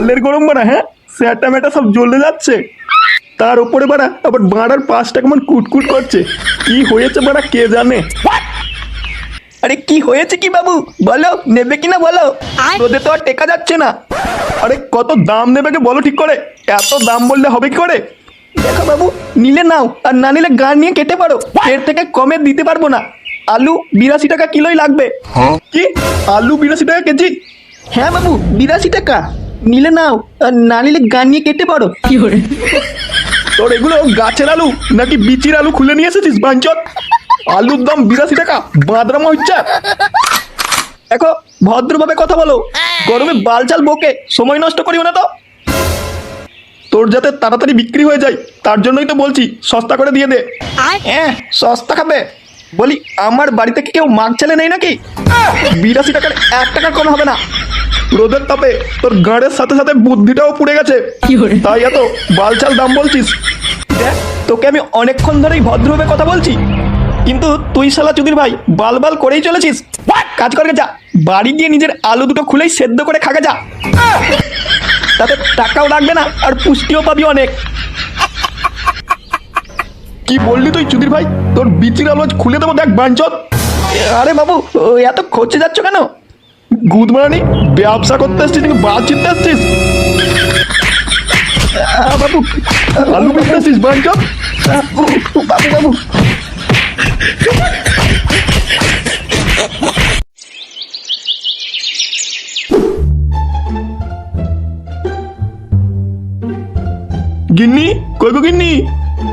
বালের গরম বাড়া হ্যাঁ? স্যাটা ম্যাটা সব জ্বলে যাচ্ছে। তার উপরে বাড়া আবার বাড়ার পাশটা কেমন কুটকুট করছে। কি হয়েছে বাড়া কে জানে? আরে কি হয়েছে কি বাবু? বলো নেবে কিনা বলো? রোদে তো আর টেকা যাচ্ছে না। আরে কত দাম নেবে কে বলো ঠিক করে? এত দাম বললে হবে কি করে? দেখো বাবু নিলে নাও আর না নিলে গান নিয়ে কেটে পারো। এর থেকে কমে দিতে পারব না। আলু বিরাশি টাকা কিলোই লাগবে। কি? আলু বিরাশি টাকা কেজি? হ্যাঁ বাবু বিরাশি টাকা। নিলে নাও আর না নিলে গান নিয়ে কেটে পারো। তোর এগুলো গাছের আলু নাকি বিচির আলু খুলে নিয়ে এসেছিস বাঞ্চত আলুর দাম বিরাশি টাকা বাঁদরামা হচ্ছে। দেখো ভদ্রভাবে কথা বলো। গরমে বালচাল বকে সময় নষ্ট করিও না তো। তোর যাতে তাড়াতাড়ি বিক্রি হয়ে যায় তার জন্যই তো বলছি সস্তা করে দিয়ে দে। হ্যাঁ সস্তা খাবে। বলি আমার বাড়িতে কি কেউ মাগ ছেলে নেই নাকি? বিরাশি টাকার এক টাকা কম হবে না। রোদের তাপে তোর গাঁড়ের সাথে সাথে বুদ্ধিটাও পুড়ে গেছে। তাই এত বালচাল দাম বলছিস? দেখ তোকে আমি অনেকক্ষণ ধরেই ভদ্রভাবে কথা বলছি। কিন্তু তুই শালা চুদির ভাই বাল বাল করেই চলেছিস। কাজ করে যা বাড়ি গিয়ে নিজের আলু দুটো খুলেই সেদ্ধ করে খাগে যা। তাতে টাকাও লাগবে না আর পুষ্টিও পাবি অনেক। কি বললি তুই চুদির ভাই? তোর বিচির আলো আজ খুলে দেবো দেখ বাঞ্চত। আরে বাবু এত খরচে যাচ্ছ কেন? গুদমারানি ব্যবসা করতে আসছিস নাকি বাল চিনতে আসছিস বাবু। আলু বেচতে এসছিস বাঞ্চত? বাবু বাবু গিন্নি কই গো গিন্নি?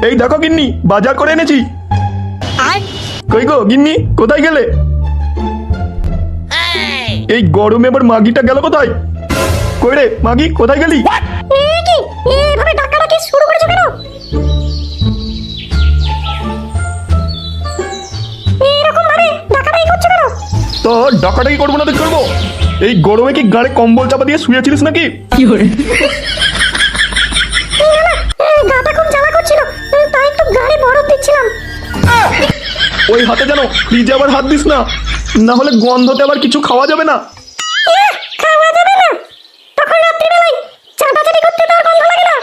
এই দেখো গিন্নি বাজার করে এনেছি। কই গো গিন্নি কোথায় গেলে? এই। গরমে আবার মাগিটা গেল কোথায়? কই রে মাগি কোথায় গেলি? কি? এভাবে ডাকাডাকি শুরু করেছ কেন? এরকম ভাবে ডাকাডাকি করছ কেন? তো ডাকাটাকি করব না তো করব? এই গরমে কি গাড়ে কম্বল চাপা দিয়ে শুয়েছিলিস নাকি? এই ওই হাতে যেন ফ্রিজে আবার হাত দিস না। না হলে গন্ধতে আবার কিছু খাওয়া যাবে না। খাওয়া যাবে না। তখন রাত্রিবেলায় চাটাচাটি করতে তো গন্ধ লাগে না।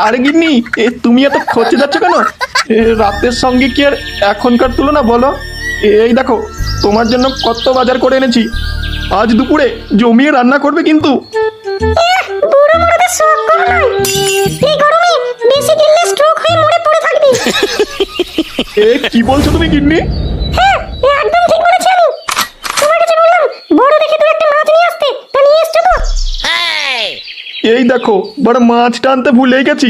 আরে গিন্নি এ তুমি এত খরচে যাচ্ছ কেন? এ, রাতের সঙ্গে কি আর এখনকার তুলনা বলো? এই দেখো তোমার জন্য কত বাজার করে এনেছি। আজ দুপুরে জমিয়ে রান্না করবে কিন্তু। এই গরমে বেশি গিললে স্ট্রোক হয়ে মরে পড়ে থাকবি। এ কি বলছো তুমি গিন্নি? হ্যাঁ একদম ঠিক বলেছি আমি। তোমার কাছে বললাম বড় দেখে তুই একটা মাছ নিয়ে আসতে তা নিয়ে এসছো তো? এই দেখো বড় মাছটা আনতে ভুলেই গেছি।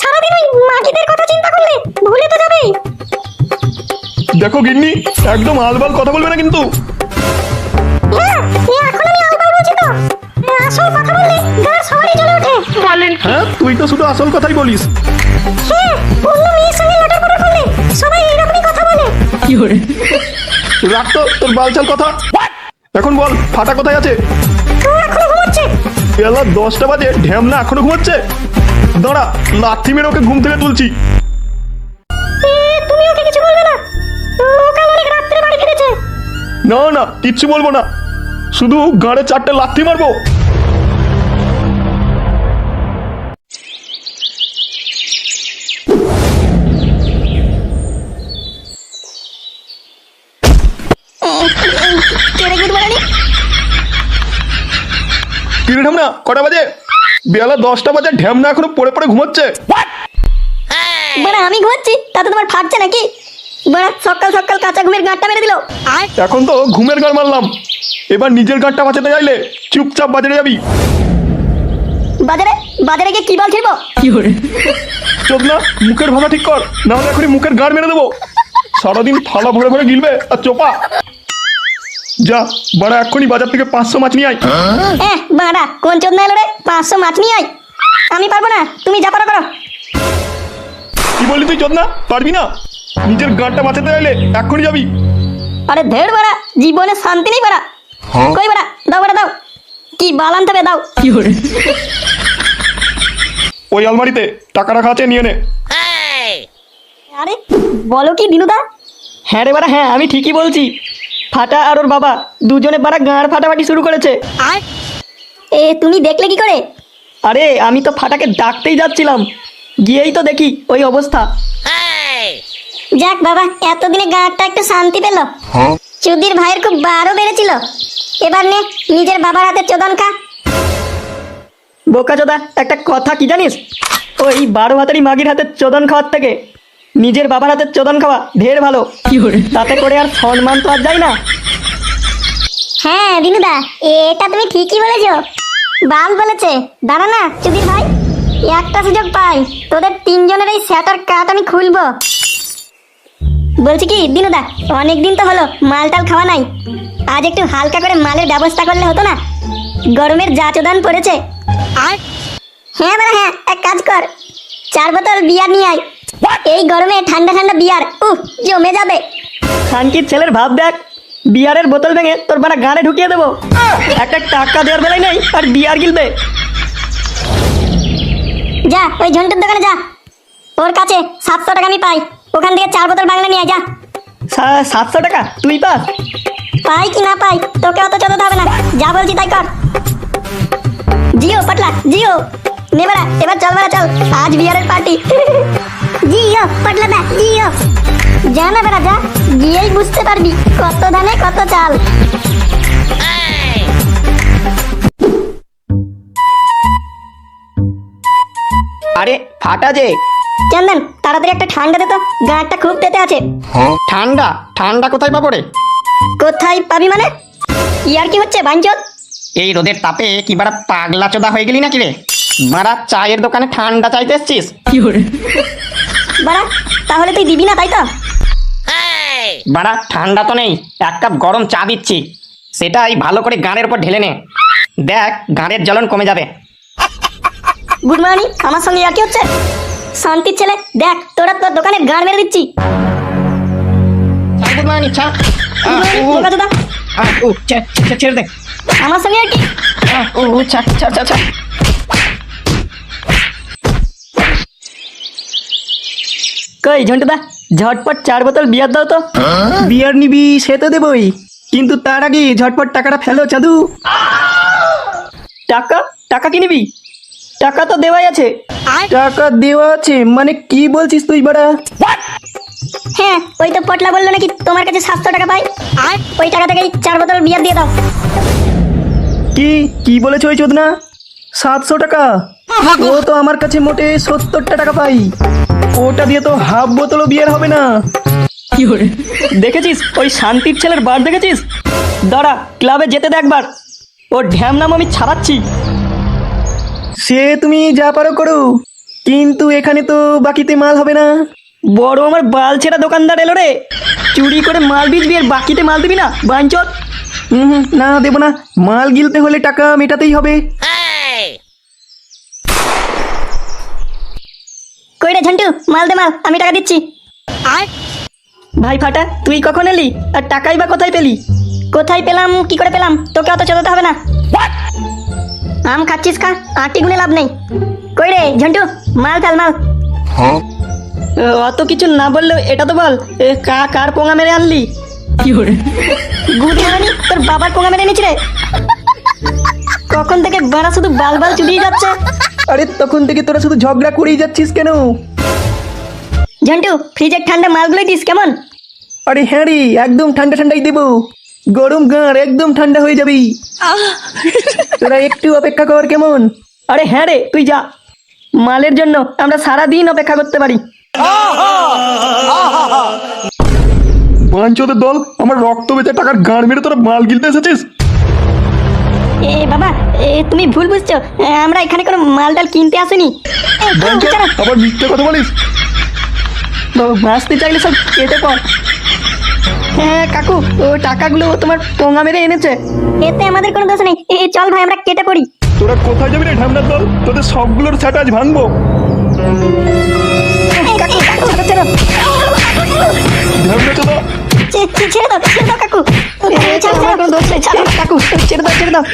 সারাদিন ওই মাগিদের কথা চিন্তা করলে ভুলে তো যাবেই। দেখো গিন্নি একদম আলবাল কথা বলবে না কিন্তু। হ্যাঁ এখন আমি আলবার বলছি তো। আসল কথা বললে গা সবারই জ্বলে ওঠে। বলেন। হ্যাঁ তুই তো শুধু আসল কথাই বলিস। হ্যাঁ সঙ্গে বলে রাখ তো তোর বালচাল কথা। এখন বল ফাটা কোথায় আছে? এখনও ঘুমাচ্ছে? বেলা দশটা বাজে ঢ্যামনা এখনও ঘুমাচ্ছে? দাঁড়া লাথি মেরে ওকে ঘুম থেকে তুলছি। তুমি ওকে কিছু বলবে না? ও অনেক রাত্রে বাড়ি ফিরেছে। না না কিচ্ছু বলব না। শুধু গাড়ে চারটে লাথি মারবো। কেড়ে গুড মারানি কিরে ঢ্যামনা কটা বাজে? বেলা দশটা বাজে ঢ্যামনা এখনও পড়ে পড়ে ঘুমাচ্ছে। বড়া আমি ঘুমাচ্ছি তাতে তোমার ফাটছে নাকি? বড়া সকাল সকাল কাঁচা ঘুমের গাঁটটা মেরে দিল। এখন তো ঘুমের গান মারলাম। এবার নিজের গানটা বাঁচাতে চাইলে চুপচাপ বাজারে যাবি। বাজারে? বাজারে গিয়ে কি বল ছিড়বো? চোখ না মুখের ভাষা ঠিক কর না হলে এখনই মুখের গান মেরে দেবো। সারাদিন থালা ভরে ভরে গিলবে আর চোপা। যা বাড়া এক্ষুনি বাজার থেকে পাঁচশো মাছ নিয়ে আয়। এ বাড়া কোন চোদ না এলো রে পাঁচশো মাছ নিয়ে আয়। আমি পারব না তুমি যা পারো করো। কি বললি তুই চোদ না পারবি না? নিজের গানটা বাঁচাতে চাইলে এক্ষুনি যাবি। আরে ধেড় বাড়া জীবনে শান্তি নেই বাড়া। কই বাড়া দাও বাড়া দাও। কি বাল আনতে হবে দাও। ওই আলমারিতে টাকা রাখা আছে নিয়ে নে। আরে বলো কি দিনুদা হ্যাঁ রে বাড়া হ্যাঁ আমি ঠিকই বলছি। ফাটা আর ওর বাবা দুজনে বাড়া গাঁড় ফাটাফাটি শুরু করেছে। আর? এ তুমি দেখলে কি করে? আরে আমি তো ফাটাকে ডাকতেই যাচ্ছিলাম। গিয়েই তো দেখি ওই অবস্থা। যাক বাবা এতদিনে গাঁটটা একটু শান্তি পেল। চুদির ভাইয়ের খুব বারও বেড়েছিল। এবার নে নিজের বাবার হাতে চোদন খা। বোকা চোদা একটা কথা কি জানিস? ওই বারো হাতারি মাগির হাতে চোদন খাওয়ার থেকে নিজের বাবার হাতে চোদন খাওয়া ঢের ভালো। তাতে করে আর সম্মান তো আর যায় না। হ্যাঁ দিনুদা এটা তুমি ঠিকই বলেছ। বাল বলেছে দাঁড়া না চুদির ভাই একটা সুযোগ পাই। তোদের তিনজনের এই স্যাটার কাট আমি খুলবো। বলছি কি দিনুদা অনেকদিন তো হলো মাল টাল খাওয়া নাই। আজ একটু হালকা করে মালের ব্যবস্থা করলে হতো না? গরমের যা চোদান পড়েছে। আর? হ্যাঁ মানে হ্যাঁ এক কাজ কর। চার বোতল বিয়ার নিয়ে আয়। এই গরমে ঠান্ডা ঠান্ডা বিয়ার। উহ জমে যাবে। খানকির ছেলের ভাব দেখ বিয়ারের বোতল ভেঙে তোর বানা গানে ঢুকিয়ে দেবো। একটা টাকা দেওয়ার বেলায় নেই আর বিয়ার গিলবে। যা ওই ঝন্টুর দোকানে যা। ওর কাছে সাতশো টাকা আমি পাই। ওখান থেকে চার বোতল বাংলা নিয়ে যা। সাতশো টাকা? তুই পাস? পাই কি না পাই তোকে অত চোদতে হবে না। যা বলছি তাই কর। জিও পাটলা জিও। নে বেড়া এবার চল বেড়া চল। আজ বিয়ারের পার্টি। জিও পাটলা দা জিও। যা না বেড়া যা গিয়েই বুঝতে পারবি কত ধানে কত চাল। আরে ফাটা যে। চন্দন তাড়াতাড়ি একটা ঠান্ডা দে তো গাঁটটা খুব পেতে আছে। ঠান্ডা? ঠান্ডা কোথায় পাবো রে? কোথায় পাবি মানে? কি আর কি হচ্ছে বাঞ্চল এই রোদের তাপে কি বাড়া পাগলা চোদা হয়ে গেলি নাকি রে? বাড়া চায়ের দোকানে ঠান্ডা চাইতে এসছিস। বাড়া তাহলে তুই দিবি না তাই তো? বাড়া ঠান্ডা তো নেই। এক কাপ গরম চা দিচ্ছি। সেটাই ভালো করে গানের উপর ঢেলে নে। দেখ গানের জ্বলন কমে যাবে। গুড মর্নিং আমার সঙ্গে আর কি হচ্ছে? শান্তির ছেলে দেখ তোরা তোর দোকানে গান মেরে দিচ্ছি। গুড মর্নিং চা। ছেড়ে দে। আমার সঙ্গে আর কি ও ও, ছা ছা কই ঝন্টুদা ঝটপট চার বোতল বিয়ার দাও তো। বিয়ার নিবি সে তো দেবই। কিন্তু তার আগে ঝটপট টাকাটা ফেলো চাদু। টাকা? টাকা কি নিবি? টাকা তো দেওয়াই আছে। টাকা দেওয়া আছে মানে কি বলছিস তুই বাড়া? হ্যাঁ ওই তো পটলা বলল নাকি তোমার কাছে সাতশো টাকা পাই। আর? ওই টাকা থেকেই চার বোতল বিয়ার দিয়ে দাও। কি কি বলেছ ওই চোদনা? সাতশো টাকা? ও তো আমার কাছে মোটে সত্তরটা টাকা পাই। ওটা দিয়ে তো হাফ বোতলও বিয়ার হবে না। দেখেছিস? ওই শান্তির ছেলের বার দেখেছিস? দাঁড়া ক্লাবে যেতে দে একবার। ওর ঢ্যাম নাম আমি ছাড়াচ্ছি। সে তুমি যা পারো করো। কিন্তু এখানে তো বাকিতে মাল হবে না। বড় আমার বাল ছেঁড়া দোকানদার এলো রে। চুরি করে মাল বিচবি আর বাকিতে মাল দিবি না? বাঞ্চত। হুম হুম, না দেবো না। মাল গিলতে হলে টাকা মেটাতেই হবে। কই রে ঝন্টু মাল দে মাল আমি টাকা দিচ্ছি। ভাই ফাটা তুই কখন এলি? আর টাকাই বা কোথায় পেলি? কোথায় পেলাম কি করে পেলাম? তোকে অত চোদাতে হবে না। আম খাচ্ছিস খা আটি গুনে লাভ নেই। কই রে ঝন্টু মাল ফেল মাল। ও, অত কিছু না বললেও এটা তো বল এ, কা কার পোঙা মেরে আনলি? গুড মর্নিং তোর বাবার পোঙা মেরে নিয়েছি রে। কখন থেকে বাড়া শুধু বাল বাল চুদিয়ে যাচ্ছে? আরে তখন থেকে তোরা শুধু ঝগড়া করেই যাচ্ছিস কেন? ঝন্টু ফ্রিজের ঠান্ডা মালগুলোই দিস কেমন? আরে হ্যাঁ রে একদম ঠান্ডা ঠান্ডাই দেবো। গরম গাঁর একদম ঠান্ডা হয়ে যাবি। তোরা একটু অপেক্ষা কর কেমন? আরে হ্যাঁ রে তুই যা। মালের জন্য আমরা সারা দিন অপেক্ষা করতে পারি। পাঞ্চদের দল আমার রক্ত বেচে টাকার গাঁড় মেরে তোরা মাল গিলতে এসেছিস? এ বাবা এ তুমি ভুল বুঝছ। আমরা এখানে কোনো মাল ডাল কিনতে আসিনি। আবার মিথ্যে কথা বলিস? বাঁচতে চাইলে সব কেটে পড় হ্যাঁ কাকু ও টাকাগুলো তোমার পোঙা মেরে এনেছে। এতে আমাদের কোনো দোষ নেই। চল ভাই আমরা কেটে পড়ি। তোরা কোথায় যাবি রে ঠান্ডার দল? তোদের সবগুলোর ছাট আজ ভাঙবো। কাকু কাকু ছেড়ে দাও। ছেড়ে দাও কাকু। দোষ নেই ছাড়ো ছেড়ে দাও ছেড়ে দাও।